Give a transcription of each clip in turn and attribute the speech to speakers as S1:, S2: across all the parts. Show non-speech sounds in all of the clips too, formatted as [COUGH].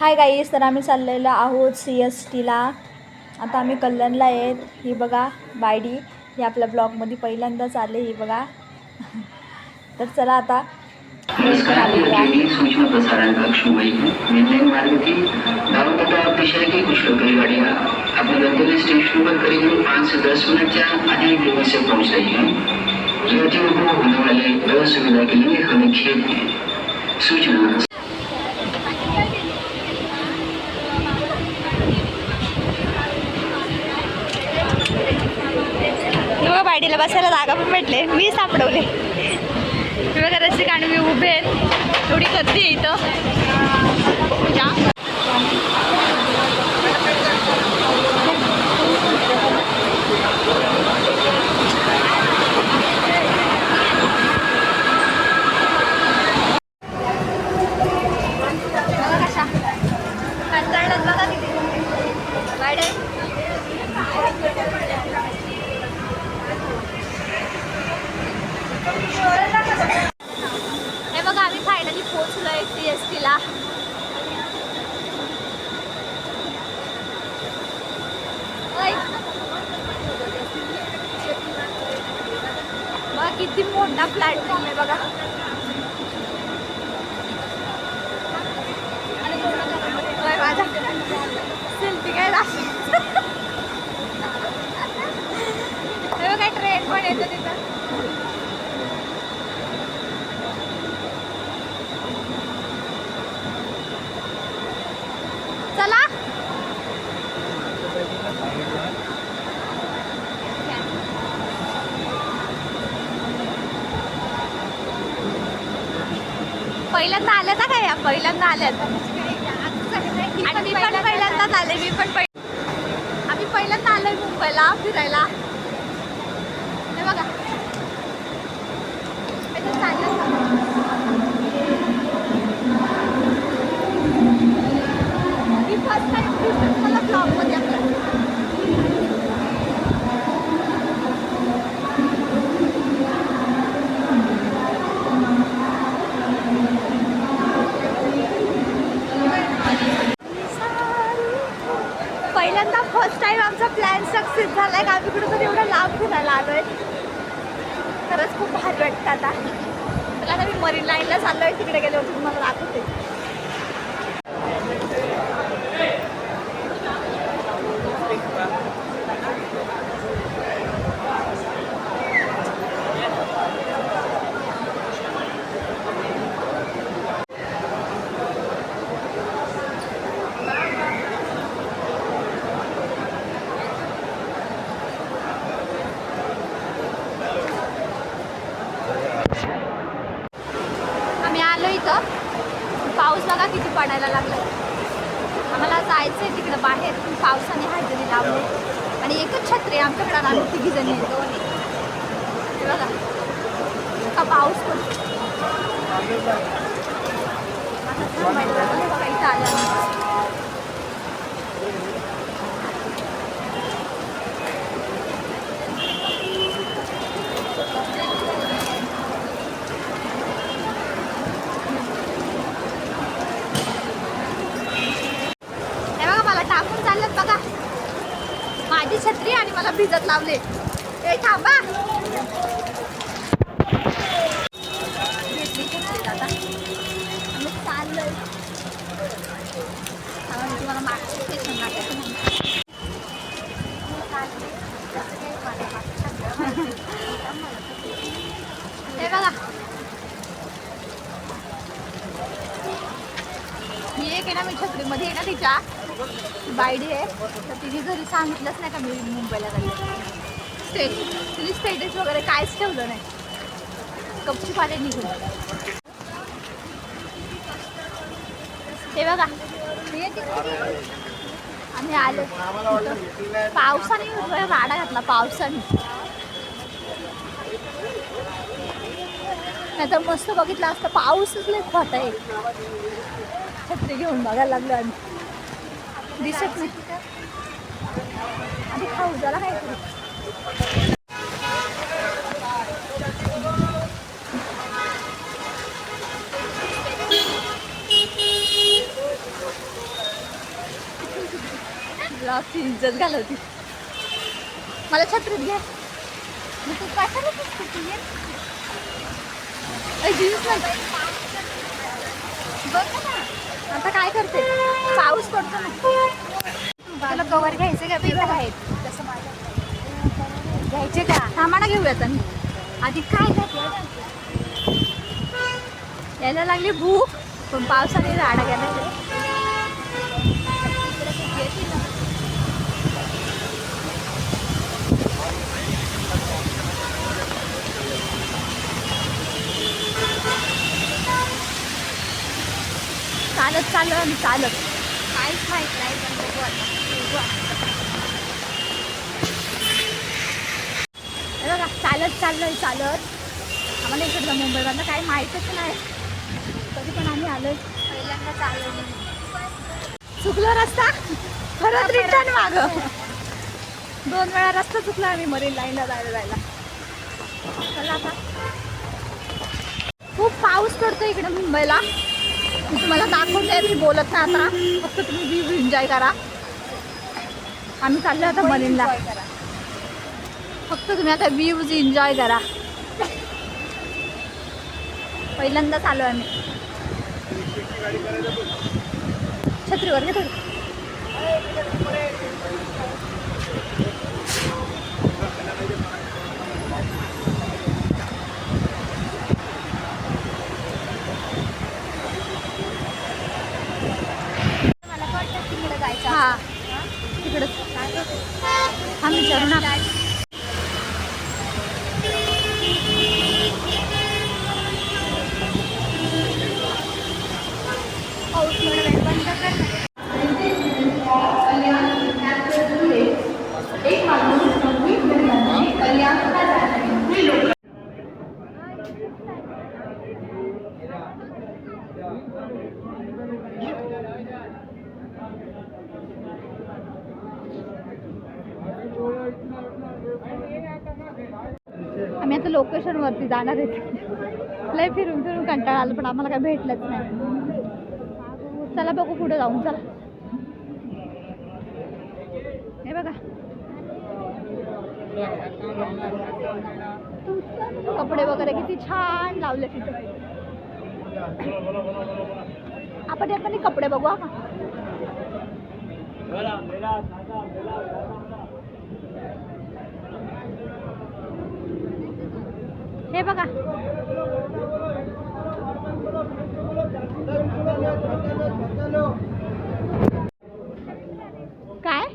S1: Hi guys तर आम्ही चाललेलो आहोत सी एस टीला आता आम्ही कल्याणला आहेत. ही बघा बायडी. ही आपल्या ब्लॉगमध्ये पहिल्यांदाच आले ही बघा. [LAUGHS] तर चला आता.
S2: सूचना प्रसारण कक्ष मेनलाइन मार्ग की दिशा की कुछ लोकल गाड़ियाँ अपने गंतव्य स्टेशन पर करीब पाँच से दस मिनट या देरी से रही हैं यात्रियों को होने वाले असुविधा के लिए हमें सूचना.
S1: वाडीला बसायला जागा पण भेटले. मी सापडवले. बघा रस्ते आणि मी उभे आहेत. थोडी गर्दी आहे इथं. हे बघा आम्ही फायनली पोहोचलो एस टी एस टीला बघा किती मोठा प्लॅटफॉर्म आहे बघा. होय, सेल्फी काय बघा ट्रेन पण येतो तिथं चला पहिल्यांदा आल्या ना काय या? पहिल्यांदा आल्यात आणि मी पण पहिल्यांदाच आले मी पण आम्ही पहिल्यांदा आलोय मुंबईला फिरायला. हे बघा. मी फर्स्ट टाइम मला ब्लॉगमध्ये आपलं पहिल्यांदा फर्स्ट टाइम आमचा प्लॅन सक्सेस झाला आहे का आम्ही कुठं तरी एवढा लांब फिरायला आलो आहे खरंच खूप भारी वाटतं आता तर आता मी मरीन लाईनला चाललोय आहे तिकडे गेले होते तुम्हाला दाखवते आम्ही आलो इथं पाऊस बघा किती पडायला लागलं. आम्हाला जायचं आहे तिकडं बाहेर. पावसाने हजेरी लावली. आणि एकच छत्री आमच्याकडे आणि आम्ही तिघी जणी. आहेत. बघा. का पाऊस पडतो. आता थांबायचं इथं आम्ही. हे बघा मला टाकून चाललं बघा माझी छत्री आणि मला भिजत लावले. ए थांबा. घेतली छत्री आता? आम्ही मी तुम्हाला मागच्या स्टेशन हे बघा. मी एक आहे ना मी छत्रीमध्ये आहे ना तिच्या. बायडी आहे. तर तिने घरी सांगितलंच नाही का मी मुंबईला जाईल स्टेट तिने स्टेटस वगैरे काहीच ठेवलं नाही. कपची पाले निघून. हे बघा. आम्ही आलो. पावसाने उभं राडा घातला पावसाने. नाही तर मस्त बघितलं असतं पाऊसच लय खोट आहे. छत्री घेऊन बघायला लागलो आम्ही. दिसत नाही. आधी खाऊ जरा काय करू? ब्लॉगची इज्जत घालवती. मला छत्रीत घ्या. मग तू कशाला बघ ना. आता काय करते? पाऊस पडतो ना.
S3: मला कवर घ्यायचे का? पेपर आहेत. तसं माझ्या घ्यायचे का
S1: थांबाडा घेऊयात आम्ही आधी काय यायला लागली भूक. पण पावसाने राडा घ्यायला चालत चाललं आणि चालत.
S3: काहीच माहीत नाही पण बघू आता. बघू
S1: चालत चाललोय चालत. आम्हाला इकडलं मुंबईमधलं काही माहीतच नाही. तरी पण आम्ही आलोय.
S3: पहिल्यांदा चालवली
S1: चुकलो रस्ता? परत रिटर्न माग. दोन वेळा रस्ता चुकला आम्ही मरीन लाईनला जायला जायला. चला आता. खूप पाऊस पडतो इकडे मुंबईला. मी तुम्हाला दाखवते मी बोलत नाही आता. फक्त तुम्ही व्ह्यू एन्जॉय करा. आम्ही चाललो आता मरीनला फक्त तुम्ही आता व्ह्यूज एन्जॉय करा. पहिल्यांदाच आलो आम्ही. छत्रीवर घे थोडी
S3: मला वाटतं तिकडे जायचं
S1: हा. तिकडं. हा विचारू ना
S3: पाऊस थोडा वेळ बंद कर ना.
S1: आम्ही लोकेशन वरती जाणार आहेत. लय फिरून फिरून कंटाळा आला पण आम्हाला काय भेटलंच नाही. चला बघू पुढे जाऊन चला. हे बघा. कपडे वगैरे किती छान लावले तिथे. आपण येताना कपडे बघू हा हे बघा. काय?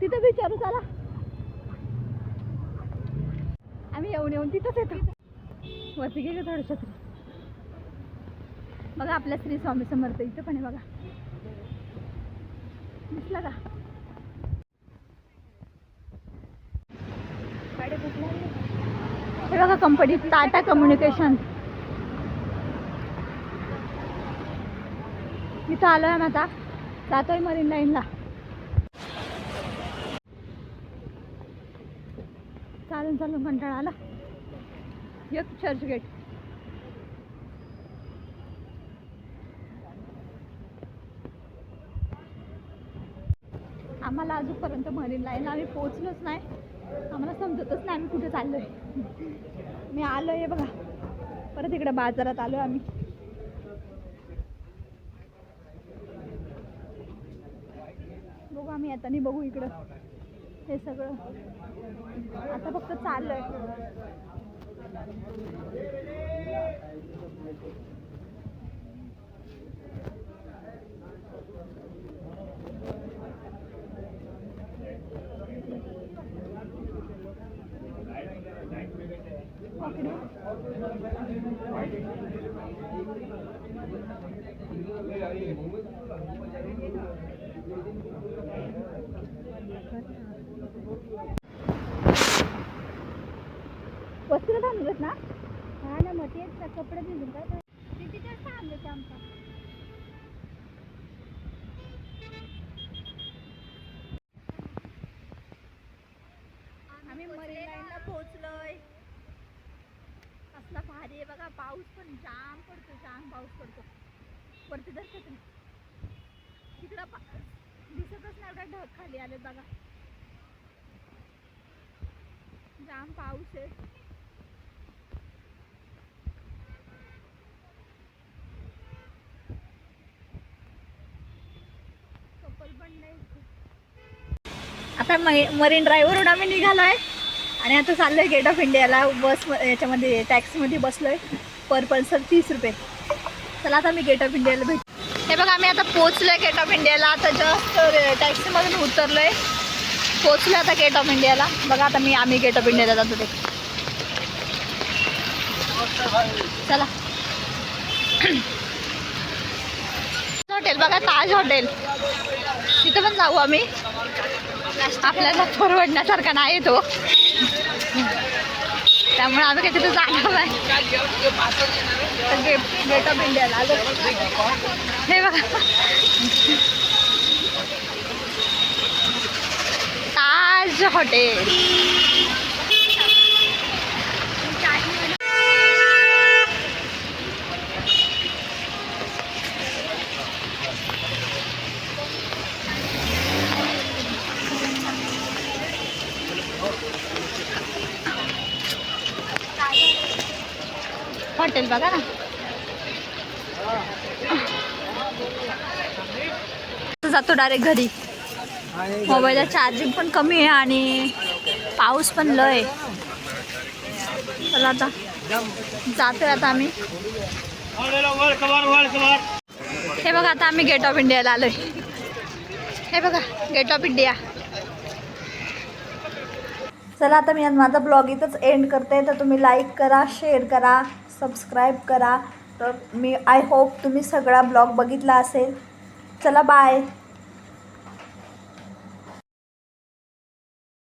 S1: तिथं विचारू चला. आम्ही येऊन येऊन तिथंच येतो. वरती गेलो थोडं बघा आपल्या श्री स्वामी समर्थ इथं पण आहे बघा. दिसला का? हे बघा कंपनी टाटा कम्युनिकेशन इथं आलोय आहे आता. जातोय मरीन लाईनला. चालून चालून कंटाळा आला. एक चर्च गेट आम्हाला अजूनपर्यंत मरीन लाईनला आम्ही पोचलोच नाही. आम्हाला समजतच नाही आम्ही कुठे आहे मी आलो आहे बघा. परत इकडे बाजारात आलो आम्ही. बघू आम्ही आता नाही बघू इकडं. हे सगळं. आता फक्त चाललं आहे वस्त्र थांबलेत ना?
S3: हा ना मग तेच कपडे भिजून काय तिथे ते आमचा
S1: आम्ही मरीन लाईनला पोहोचलोय कसला भारी आहे बघा पाऊस पण जाम पडतो जाम पाऊस पडतो. वरती दर्शक तिकडं पा. दिसतच नाही एवढा ढग खाली आले बघा. जाम पाऊस आहे. पण नाही आता मरीन ड्राईव्हवरून आम्ही निघालो आहे आणि आता चाललोय गेट ऑफ इंडियाला बस याच्यामध्ये टॅक्सीमध्ये बसलोय. पर पर्सन तीस रुपये. चला आता मी गेट ऑफ इंडियाला भेट हे बघा आम्ही आता पोचलोय गेट ऑफ इंडियाला आता जस्ट टॅक्सीमधून उतरलोय. पोचलो आता गेट ऑफ इंडियाला बघा आता मी आम्ही गेट ऑफ इंडियाला जातो ते चला. [CLEARS THROAT] हॉटेल बघा ताज हॉटेल. तिथं पण जाऊ आम्ही. आपल्याला परवडण्यासारखा नाही तो. त्यामुळे आम्ही काही तिथे जाणार नाही गेट ऑफ इंडियाला हे बघा. ताज हॉटेल. हॉटेल बघा ना. जातो डायरेक्ट घरी. मोबाईलला चार्जिंग पण कमी आहे आणि पाऊस पण लय. चला आता. जातोय आता आम्ही. हे बघा आता आम्ही गेट ऑफ इंडियाला आलोय. हे बघा गेट ऑफ इंडिया चला आता मी आज माझा ब्लॉग इथंच एंड करते. तर तुम्ही लाईक करा शेअर करा. सबस्क्राईब करा. तर मी आय होप तुम्ही सगळा ब्लॉग बघितला असेल. चला बाय